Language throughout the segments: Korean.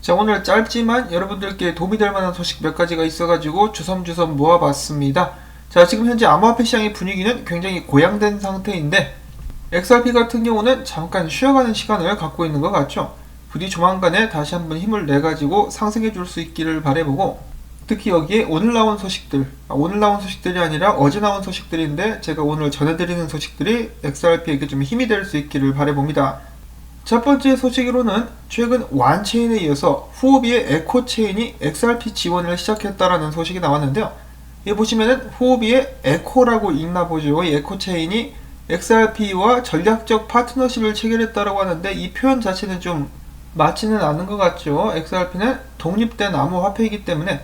자 오늘 짧지만 여러분들께 도움이 될 만한 소식 몇 가지가 있어가지고 주섬주섬 모아봤습니다. 자 지금 현재 암호화폐 시장의 분위기는 굉장히 고양된 상태인데 XRP 같은 경우는 잠깐 쉬어가는 시간을 갖고 있는 것 같죠. 부디 조만간에 다시 한번 힘을 내가지고 상승해 줄 수 있기를 바래보고 특히 여기에 오늘 나온 소식들 아, 오늘 나온 소식들이 아니라 어제 나온 소식들인데 제가 오늘 전해드리는 소식들이 XRP에게 좀 힘이 될 수 있기를 바래봅니다. 첫 번째 소식으로는 최근 완체인에 이어서 후오비의 에코체인이 XRP 지원을 시작했다라는 소식이 나왔는데요. 여기 보시면은 후오비의 에코라고 읽나 보죠. 이 에코체인이 XRP와 전략적 파트너십을 체결했다라고 하는데 이 표현 자체는 좀 맞지는 않은 것 같죠. XRP는 독립된 암호화폐이기 때문에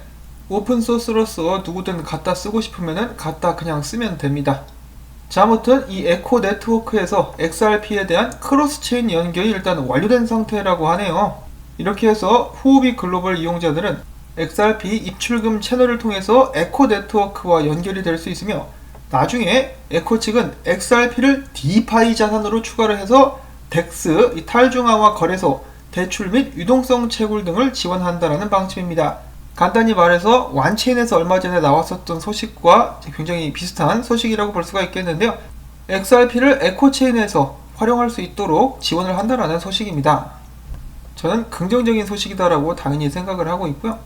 오픈소스로서 누구든 갖다 쓰고 싶으면은 갖다 그냥 쓰면 됩니다. 자, 아무튼 이 에코 네트워크에서 XRP에 대한 크로스 체인 연결이 일단 완료된 상태라고 하네요. 이렇게 해서 후오비 글로벌 이용자들은 XRP 입출금 채널을 통해서 에코 네트워크와 연결이 될 수 있으며 나중에 에코 측은 XRP를 디파이 자산으로 추가를 해서 덱스, 이 탈중앙화 거래소, 대출 및 유동성 채굴 등을 지원한다라는 방침입니다. 간단히 말해서 완체인에서 얼마 전에 나왔었던 소식과 굉장히 비슷한 소식이라고 볼 수가 있겠는데요. XRP를 에코체인에서 활용할 수 있도록 지원을 한다라는 소식입니다. 저는 긍정적인 소식이다라고 당연히 생각을 하고 있고요.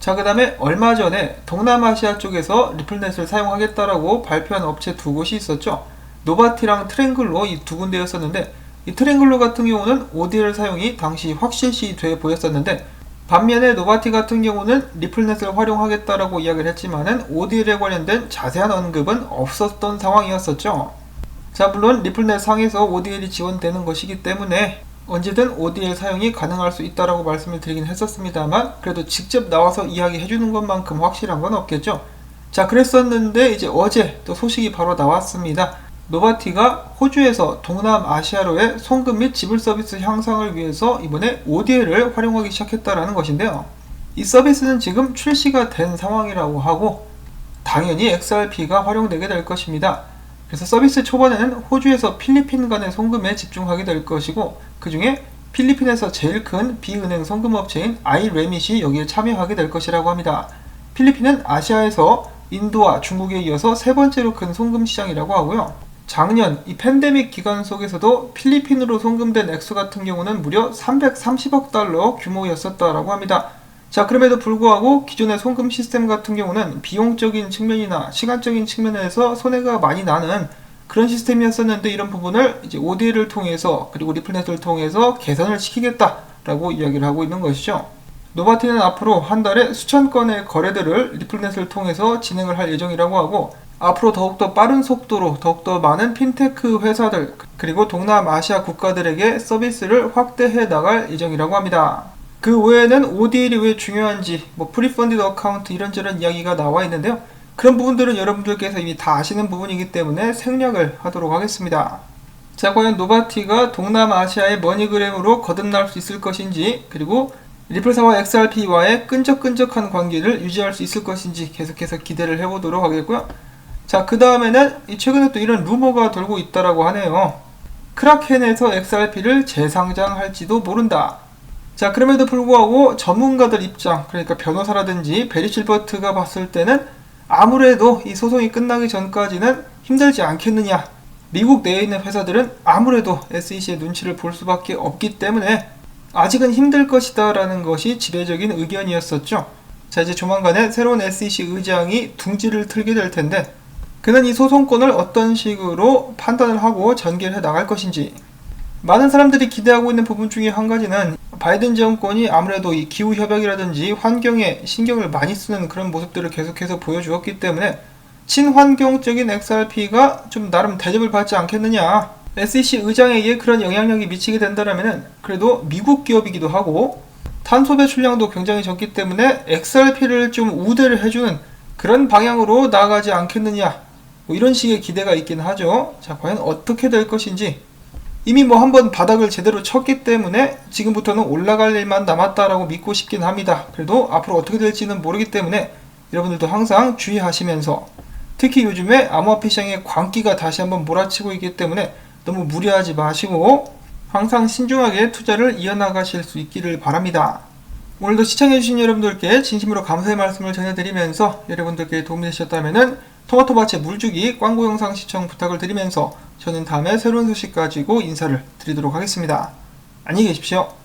자, 그 다음에 얼마 전에 동남아시아 쪽에서 리플넷을 사용하겠다라고 발표한 업체 두 곳이 있었죠. 노바티랑 트랭글로 이 두 군데였었는데, 이 트랭글로 같은 경우는 ODL 사용이 당시 확실시 돼 보였었는데, 반면에 노바티 같은 경우는 리플넷을 활용하겠다라고 이야기를 했지만은 ODL에 관련된 자세한 언급은 없었던 상황이었었죠. 자, 물론 리플넷 상에서 ODL이 지원되는 것이기 때문에 언제든 ODL 사용이 가능할 수 있다라고 말씀을 드리긴 했었습니다만 그래도 직접 나와서 이야기해 주는 것만큼 확실한 건 없겠죠. 자, 그랬었는데 이제 어제 또 소식이 바로 나왔습니다. 노바티가 호주에서 동남아시아로의 송금 및 지불 서비스 향상을 위해서 이번에 ODL을 활용하기 시작했다라는 것인데요. 이 서비스는 지금 출시가 된 상황이라고 하고 당연히 XRP가 활용되게 될 것입니다. 그래서 서비스 초반에는 호주에서 필리핀 간의 송금에 집중하게 될 것이고 그 중에 필리핀에서 제일 큰 비은행 송금업체인 아이레밋이 여기에 참여하게 될 것이라고 합니다. 필리핀은 아시아에서 인도와 중국에 이어서 세 번째로 큰 송금 시장이라고 하고요. 작년 이 팬데믹 기간 속에서도 필리핀으로 송금된 액수 같은 경우는 무려 330억 달러 규모였었다라고 합니다. 자, 그럼에도 불구하고 기존의 송금 시스템 같은 경우는 비용적인 측면이나 시간적인 측면에서 손해가 많이 나는 그런 시스템이었었는데 이런 부분을 이제 OD를 통해서 그리고 리플넷을 통해서 개선을 시키겠다라고 이야기를 하고 있는 것이죠. 노바티는 앞으로 한 달에 수천 건의 거래들을 리플넷을 통해서 진행을 할 예정이라고 하고 앞으로 더욱더 빠른 속도로 더욱더 많은 핀테크 회사들 그리고 동남아시아 국가들에게 서비스를 확대해 나갈 예정이라고 합니다. 그 외에는 ODL이 왜 중요한지 뭐 프리펀디드 어카운트 이런저런 이야기가 나와 있는데요. 그런 부분들은 여러분들께서 이미 다 아시는 부분이기 때문에 생략을 하도록 하겠습니다. 자, 과연 노바티가 동남아시아의 머니그램으로 거듭날 수 있을 것인지 그리고 리플사와 XRP와의 끈적끈적한 관계를 유지할 수 있을 것인지 계속해서 기대를 해보도록 하겠고요. 자, 그 다음에는 최근에 또 이런 루머가 돌고 있다라고 하네요. 크라켄에서 XRP를 재상장할지도 모른다. 자, 그럼에도 불구하고 전문가들 입장, 그러니까 변호사라든지 베리 실버트가 봤을 때는 아무래도 이 소송이 끝나기 전까지는 힘들지 않겠느냐. 미국 내에 있는 회사들은 아무래도 SEC의 눈치를 볼 수밖에 없기 때문에 아직은 힘들 것이다 라는 것이 지배적인 의견이었었죠. 자, 이제 조만간에 새로운 SEC 의장이 둥지를 틀게 될 텐데, 그는 이 소송권을 어떤 식으로 판단을 하고 전개해 나갈 것인지, 많은 사람들이 기대하고 있는 부분 중에 한 가지는 바이든 정권이 아무래도 이 기후 협약이라든지 환경에 신경을 많이 쓰는 그런 모습들을 계속해서 보여주었기 때문에 친환경적인 XRP가 좀 나름 대접을 받지 않겠느냐. SEC 의장에게 그런 영향력이 미치게 된다면 그래도 미국 기업이기도 하고 탄소 배출량도 굉장히 적기 때문에 XRP를 좀 우대를 해주는 그런 방향으로 나아가지 않겠느냐. 뭐 이런 식의 기대가 있긴 하죠. 자, 과연 어떻게 될 것인지 이미 뭐 한번 바닥을 제대로 쳤기 때문에 지금부터는 올라갈 일만 남았다라고 믿고 싶긴 합니다. 그래도 앞으로 어떻게 될지는 모르기 때문에 여러분들도 항상 주의하시면서 특히 요즘에 암호화폐 시장의 광기가 다시 한번 몰아치고 있기 때문에 너무 무리하지 마시고 항상 신중하게 투자를 이어나가실 수 있기를 바랍니다. 오늘도 시청해주신 여러분들께 진심으로 감사의 말씀을 전해드리면서 여러분들께 도움이 되셨다면 토마토밭의 물주기 광고 영상 시청 부탁을 드리면서 저는 다음에 새로운 소식 가지고 인사를 드리도록 하겠습니다. 안녕히 계십시오.